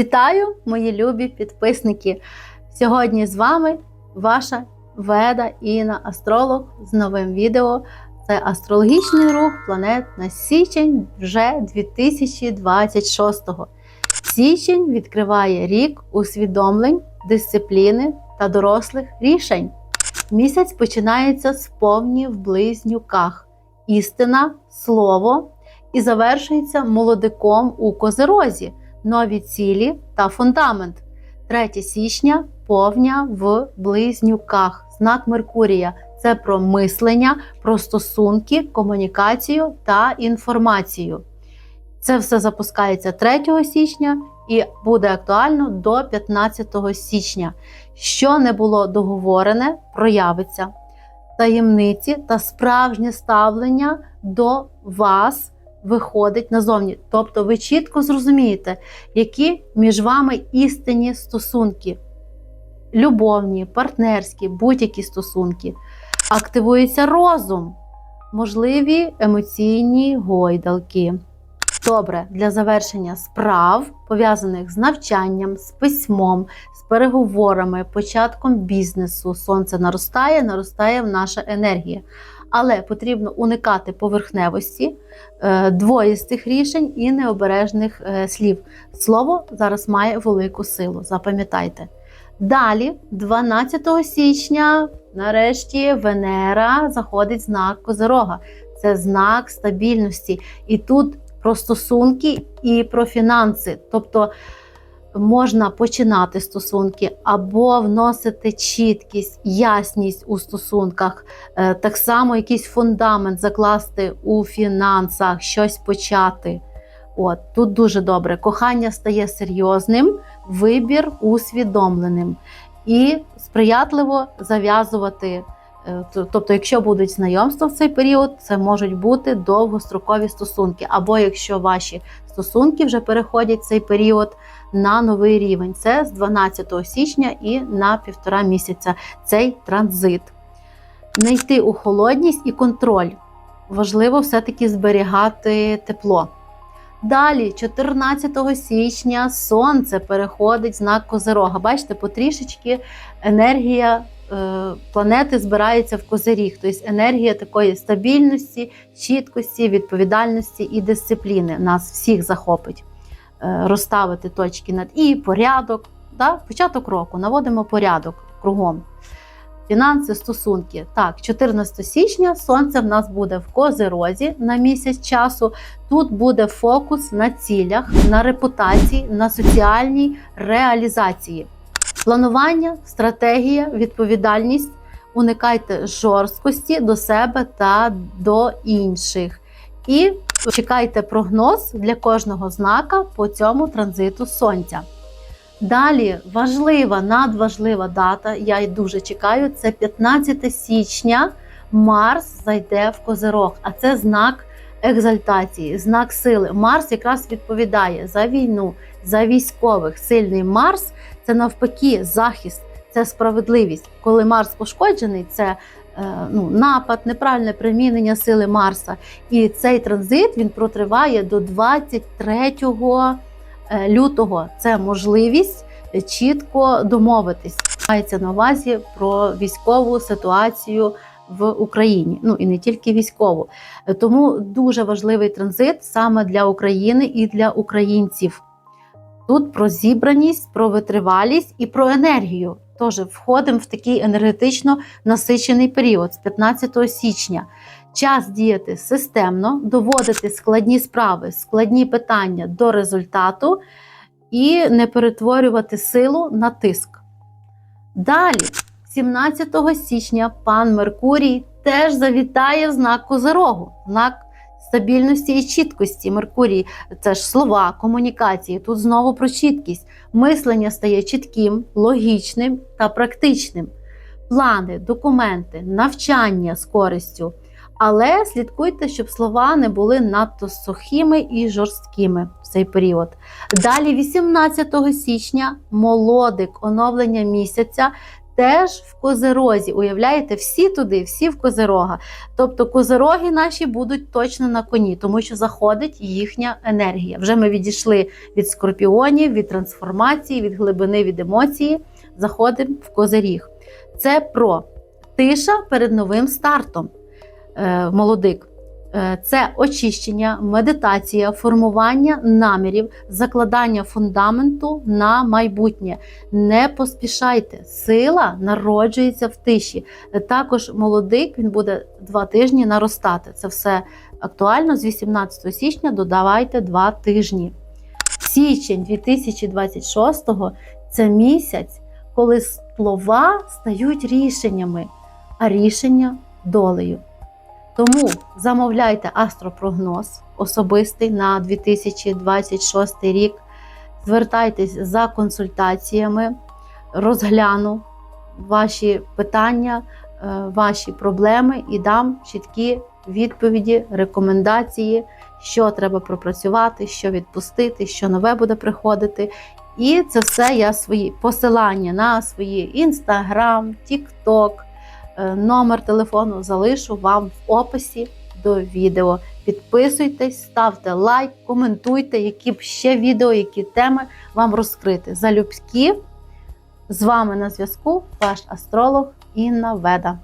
Вітаю, мої любі підписники! Сьогодні з вами ваша Веда Інна Астролог з новим відео. Це астрологічний рух планет на січень вже 2026-го. Січень відкриває рік усвідомлень, дисципліни та дорослих рішень. Місяць починається з повні в близнюках, істина, слово і завершується молодиком у козерозі нові цілі та фундамент. 3 січня повня в близнюках, знак Меркурія. Це про мислення, про стосунки, комунікацію та інформацію. Це все запускається 3 січня і буде актуально до 15 січня. Що не було договорене, проявиться. Таємниці та справжнє ставлення до вас виходить назовні. Тобто ви чітко зрозумієте, які між вами істинні стосунки, любовні, партнерські, будь-які стосунки. Активується розум, можливі емоційні гойдалки. Добре, для завершення справ, пов'язаних з навчанням, з письмом, з переговорами, початком бізнесу, сонце наростає, наростає наша енергія. Але потрібно уникати поверхневості, е, двоїстих рішень і необережних е, слів. Слово зараз має велику силу, запам'ятайте. Далі, 12 січня, нарешті, Венера заходить знак Козирога. Це знак стабільності. І тут про стосунки і про фінанси. Тобто можна починати стосунки або вносити чіткість, ясність у стосунках, е, так само якийсь фундамент закласти у фінансах, щось почати. От тут дуже добре. Кохання стає серйозним, вибір усвідомленим і сприятливо зав'язувати. Е, Тобто, якщо будуть знайомства в цей період, це можуть бути довгострокові стосунки. Або якщо ваші стосунки вже переходять цей період на новий рівень, це з 12 січня і на півтора місяця цей транзит. Не йти у холодність і контроль. Важливо все-таки зберігати тепло. Далі, 14 січня, сонце переходить знак Козирога. Бачите, потрішечки енергія планети збирається в козиріг, тобто енергія такої стабільності, чіткості, відповідальності і дисципліни нас всіх захопить. Е, розставити точки над і порядок. Да? Початок року наводимо порядок кругом. Фінанси, стосунки. Так, 14 січня сонце в нас буде в козирозі на місяць часу. Тут буде фокус на цілях, на репутації, на соціальній реалізації. Планування, стратегія, відповідальність. Уникайте жорсткості до себе та до інших. І чекайте прогноз для кожного знака по цьому транзиту сонця. Далі важлива, надважлива дата, я й дуже чекаю, це 15 січня Марс зайде в Козирог, а це знак екзальтації, знак сили. Марс якраз відповідає за війну, за військових. Сильний Марс це навпаки захист, це справедливість. Коли Марс пошкоджений, це е, ну, напад, неправильне примінення сили Марса. І цей транзит він протриває до 23 е, лютого. Це можливість чітко домовитись. Мається на увазі про військову ситуацію в Україні, ну і не тільки військову. Тому дуже важливий транзит саме для України і для українців. Тут про зібраність, про витривалість і про енергію. Тож входимо в такий енергетично насичений період з 15 січня. Час діяти системно, доводити складні справи, складні питання до результату і не перетворювати силу на тиск. Далі, 17 січня, пан Меркурій теж завітає в знак Козирогу, знак стабільності і чіткості. Меркурій це ж слова, комунікації. Тут знову про чіткість. Мислення стає чітким, логічним та практичним. Плани, документи, навчання з користю. Але слідкуйте, щоб слова не були надто сухими і жорсткими в цей період. Далі, 18 січня, молодик, оновлення місяця теж в козерозі. Уявляєте, всі туди, всі в козерога. Тобто козероги наші будуть точно на коні, тому що заходить їхня енергія. Вже ми відійшли від скорпіонів, від трансформації, від глибини, від емоції. Заходимо в козиріг. Це про тиша перед новим стартом. Е, молодик. Е, Це очищення, медитація, формування намірів, закладання фундаменту на майбутнє. Не поспішайте. Сила народжується в тиші. Також молодик він буде два тижні наростати. Це все актуально з 18 січня. Додавайте два тижні. Січень 2026-го це місяць, коли слова стають рішеннями, а рішення долею. Тому замовляйте астропрогноз особистий на 2026 рік. Звертайтесь за консультаціями, розгляну ваші питання, е, ваші проблеми і дам чіткі відповіді, рекомендації, що треба пропрацювати, що відпустити, що нове буде приходити. І це все я свої посилання на свої інстаграм, тікток, Номер телефону залишу вам в описі до відео. Підписуйтесь, ставте лайк, коментуйте, які б ще відео, які теми вам розкрити. Залюбські з вами на зв'язку ваш астролог Інна Веда.